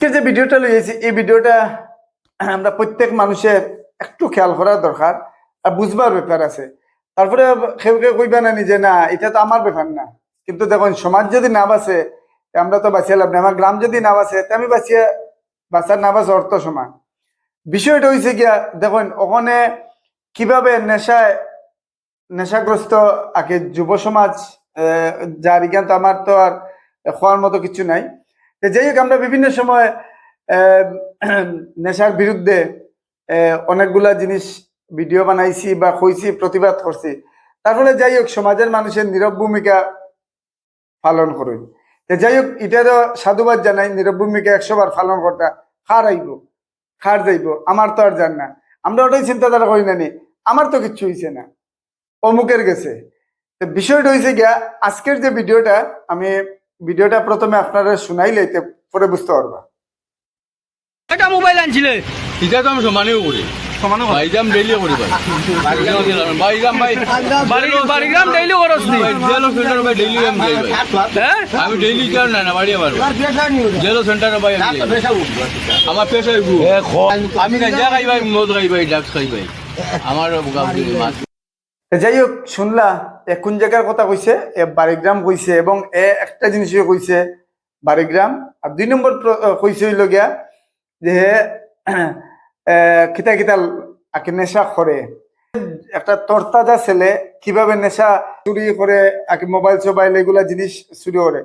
যে ভিডিওটা লইয়েছি এই ভিডিওটা আমরা প্রত্যেক মানুষের একটু খেয়াল করার দরকার আর বুঝবার ব্যাপার আছে। তারপরে কেউ কেউ কইবা না যে না, এটা তো আমার ব্যাপার না। কিন্তু দেখুন, সমাজ যদি না বাঁচে আমরা তো বাঁচিয়ে লাভ আমার গ্রাম যদি না বাঁচে, তে আমি বাঁচিয়ে, বাঁচার না বাঁচা অর্থ সমান। বিষয়টা হয়েছে গিয়া, দেখুন, ওখানে কীভাবে নেশায়, নেশাগ্রস্ত আগে যুব সমাজ যার তো আমার তো আর খোয়ার মতো কিছু নাই। যাই হোক, আমরা বিভিন্ন সময় নেশার বিরুদ্ধে অনেকগুলা জিনিস ভিডিও বানাইছি বা কইছি, প্রতিবাদ করছি। তার ফলে যাই হোক, সমাজের মানুষের নীরব ভূমিকা পালন করুন। যাই হোক, এটারও সাধুবাদ জানাই, নীরব ভূমিকা একশো বার পালন করতে খার আইব, খার যাইব, আমার তো আর জান না। আমরা ওটাই চিন্তাধারা করি না নি, আমার তো কিচ্ছু হয়েছে না, অমুকের গেছে। বিষয়টা হয়েছে গিয়া, আজকের যে ভিডিওটা, আমি ভিডিওটা প্রথমে আপনারা শুনাই লাইতে পরে বুঝতে পারবা। এটা মোবাইল আনছিলে? এটা তো আমি সমানেও করি। বাইজাম ডেইলি করি ভাই। বাইজাম ভাই। বাড়ি বাড়িগ্রাম ডেইলি করস নি? জেলো সেন্টার ভাই ডেইলি আমি যাই ভাই। হ্যাঁ? আমি ডেইলি কেন না না বাড়ি আমার। জেলো সেন্টার ভাই আমি। আমার পেশা আমি গাঁজা খাই ভাই মদ খাই ভাই ড্রাগস খাই ভাই। আমার মাছ। যাই হোক শুনলা কোন জায়গার কথা কইছে? এ বারিগ্রাম কইছে এবং এ একটা জিনিস কইছে বারিগ্রাম আর দুই নম্বর কইছে হইল গিয়া যে এ, কিতা কিতা আকে নেশা করে। একটা তরতাজা ছেলে কীভাবে নেশা চুরি করে আকে মোবাইল সোবাইল এগুলা জিনিস চুরি করে।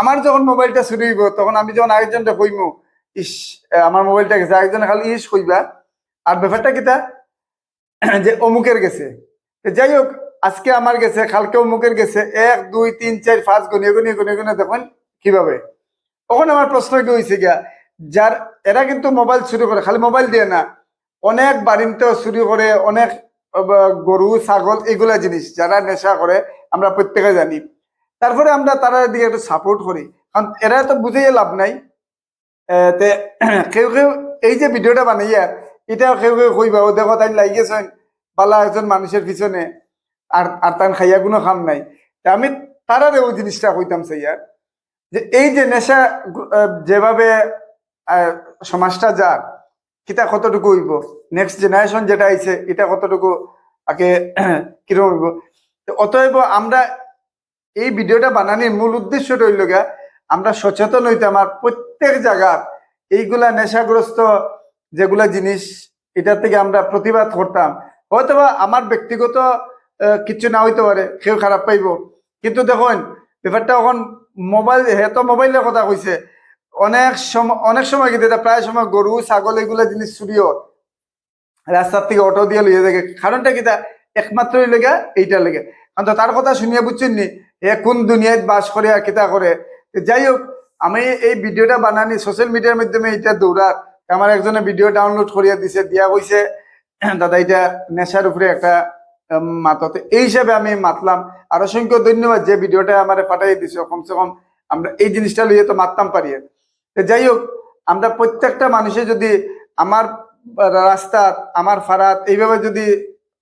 আমার যখন মোবাইলটা চুরি হইব তখন আমি যখন আরেকজনটা কইমু ইস এ, আমার মোবাইলটা গেছে। আরেকজন খালি ইস কইবা। আর ব্যাপারটা কিতা? যে অমুকের গেছে। যাই হোক আজকে আমার গেছে, কালকে অমুকের গেছে। এক, দুই, তিন, চার, পাঁচ গনিয়ে গনিয়ে গনিয়ে গনিয়ে দেখুন কীভাবে। তখন আমার প্রশ্ন কি হয়েছে গিয়া, যার, এরা কিন্তু মোবাইল চুরি করে, খালি মোবাইল দিয়ে না, অনেক বাড়িতেও চুরি করে, অনেক গরু, ছাগল এগুলা জিনিস যারা নেশা করে, আমরা প্রত্যেকে জানি। তারপরে আমরা তারা দিকে একটু সাপোর্ট করি। কারণ এরা তো বুঝেই লাভ নাই। কেউ কেউ, এই যে ভিডিওটা বানাইয়া, এটা কেউ কেউ কইবা, ও দেখো তাই লাগিয়েছেন পালা একজন মানুষের পিছনে। আর আর তার খাইয়া কোনো খাম নাই। আমি তারারে ওই জিনিসটা কইতাম সাইয়ার যে এই যে নেশা যেভাবে সমাজটা যার, কিতা কতটুকু হইব? নেক্সট জেনারেশন যেটা আইছে, এটা কতটুকু আগে কীরকম হইব? অতএব আমরা এই ভিডিওটা বানানির মূল উদ্দেশ্যটা হইল গা আমরা সচেতন হইতে আমার প্রত্যেক জায়গার এইগুলা নেশাগ্রস্ত যেগুলা জিনিস এটা থেকে আমরা প্রতিবাদ করতাম। হয়তোবা আমার ব্যক্তিগত কিছু না হইতে পারে কেউ খারাপ পাইব। কিন্তু দেখুন, ব্যাপারটা এখন মোবাইল হে তো মোবাইলের কথা কইছে, অনেক সময় অনেক সময় কিন্তু এটা প্রায় সময় গরু, ছাগল এগুলা জিনিস চুরিও রাস্তার থেকে অটো দিয়ে লইয়া থাকে কারণটা কিটা একমাত্র লেগে, এইটা লেগে। কারণ তার কথা শুনিয়া বুঝছেন নি, এ কোন দুনিয়ায় বাস করে আর কিতা করে। যাই হোক, আমি এই ভিডিওটা বানানি সোশ্যাল মিডিয়ার মাধ্যমে এটা দৌড়ার আমার একজনে ভিডিও ডাউনলোড করিয়া দিছে, দিয়া কইছে, দাদা এটা নেশার উপরে একটা মাততে এই হিসাবে আমি মাতলাম। আর অসংখ্য ধন্যবাদ যে ভিডিওটা আমার পাঠাই দিছে। কমসে কম আমরা এই জিনিসটা লইয়ে তো মাততাম পারি। যাই হোক, আমরা প্রত্যেকটা মানুষে যদি আমার রাস্তা, আমার ফারাত এইভাবে যদি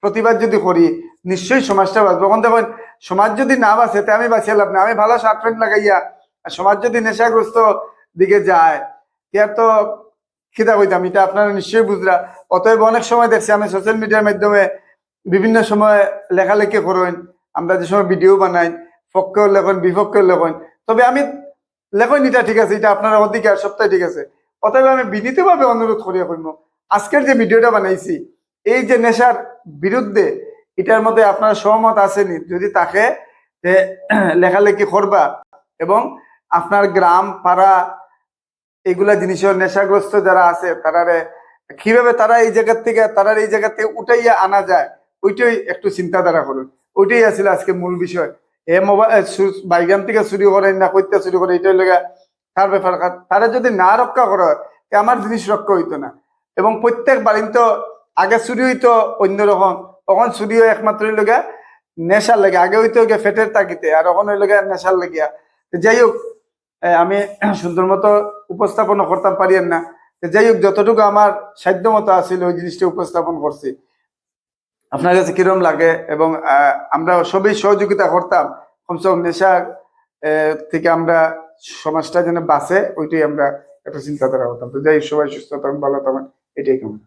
প্রতিবাদ যদি করি, নিশ্চয়ই সমাজটা বাঁচবো। এখন দেখুন, সমাজ যদি না বাঁচে, তা আমি বাঁচিয়ে লাভ না আমি ভালো শার্ট প্যান্ট লাগাইয়া, আর সমাজ যদি নেশাগ্রস্ত দিকে যায় ইয়ার তো খিদা কইতাম এটা আপনারা নিশ্চয়ই বুঝরা। অতএব অনেক সময় দেখছি আমি সোশ্যাল মিডিয়ার মাধ্যমে বিভিন্ন সময় লেখালেখি করেন, আমরা যে সময় ভিডিও বানাই, পক্ষেও লেখন, বিপক্ষেও লেখন, তবে আমি লেখন এটা ঠিক আছে, এটা আপনার অধিকার সবটাই ঠিক আছে। অতএব আমি বিনীতভাবে অনুরোধ করিয়া কইম আজকের যে ভিডিওটা বানাইছি, এই যে নেশার বিরুদ্ধে এটার মধ্যে আপনার সহমত আসেনি যদি তাকে লেখালেখি করবা এবং আপনার গ্রাম, পাড়া, এগুলা জিনিসের নেশাগ্রস্ত যারা আছে, তারারে কীভাবে তারা এই জায়গার থেকে, তারার এই জায়গা থেকে উঠাইয়া আনা যায় ওইটাই একটু চিন্তাধারা করুন ওইটাই আছিল আজকে মূল বিষয়। এ মোবাইল বাইগান থেকে চুরি করে, না কইতে চুরি করে, এটাই লেগে তার ব্যাপার তারা যদি না রক্ষা করে আমার জিনিস রক্ষা হইতো না। এবং প্রত্যেক বাড়ির তো আগে চুরি হইতো অন্যরকম তখন চুরি হয় একমাত্র লেগে নেশার লাগে। আগে হইতো গে ফেটের তাকিতে আর এখন ওই লেগে নেশার লাগিয়া। যাই হোক আমি সুন্দর মতো উপস্থাপন করতাম, পারিয়েন না। যাই হোক, যতটুকু আমার সাধ্য মতো ওই জিনিসটা উপস্থাপন করছি। আপনার কাছে কিরম লাগে? এবং আমরা সবই সহযোগিতা করতাম। কমসম কম নেশা থেকে আমরা সমাজটা যেন বাঁচে, ওইটাই আমরা একটা চিন্তাধারা হতাম। তো যাই সবাই সুস্থ থাকুন, ভালো থাকুন। এটাই কেমন।